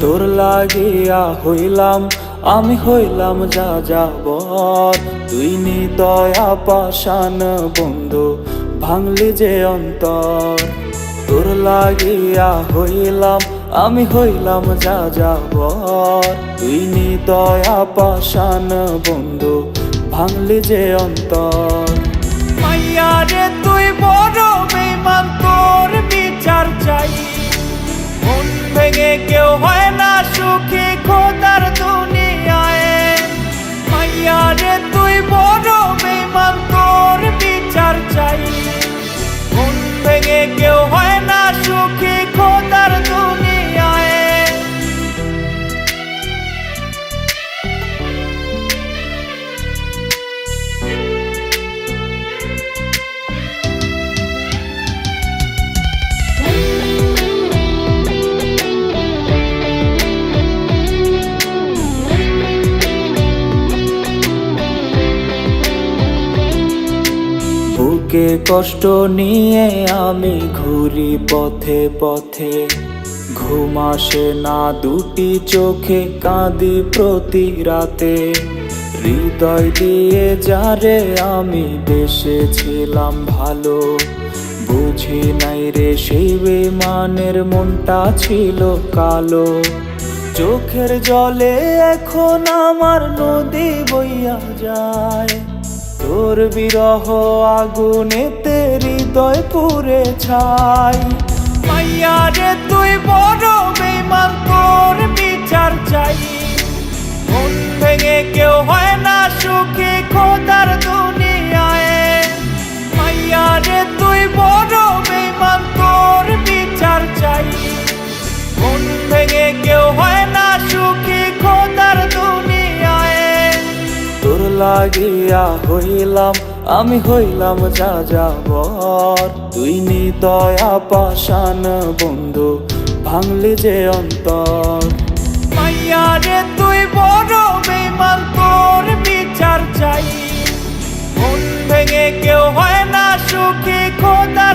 তোর লাগিয়া হইলাম, আমি হইলাম যা যাবর তুই নিদয়া পাশান বন্ধু, ভাঙলি যে অন্তর। তোর লাগিয়া হইলাম, আমি হইলাম যা যাবর তুই নিদয়া পাশান বন্ধু, ভাঙলি যে অন্তর। মাইয়া রে, তুই বড় বেমান তোর বিচার বুকে কষ্ট নিয়ে আমি ঘুরি পথে পথে। ঘুম আসে না দুটি চোখে, কাঁদি প্রতি রাতে। হৃদয় দিয়ে যারে আমি বেসেছিলাম ভালো। বুঝি নাই রে সেই বিমানের মনটা ছিল কালো। চোখের জলে এখন আমার নদী বইয়া যায়। তোর বিরহ তেরি দয় পুরে ছাই। মাইয়া রে তুই বড় বেমান তোর লাগিয়া হইলাম, আমি হইলাম যা যাবর তুই নিদয়া পাশান বন্ধু, ভাঙলি যে অন্তর। মাইয়া রে, তুই বড় বেমান তোর বিচার চাই। মন ভেঙে কেউ হয় না সুখী দুনিয়া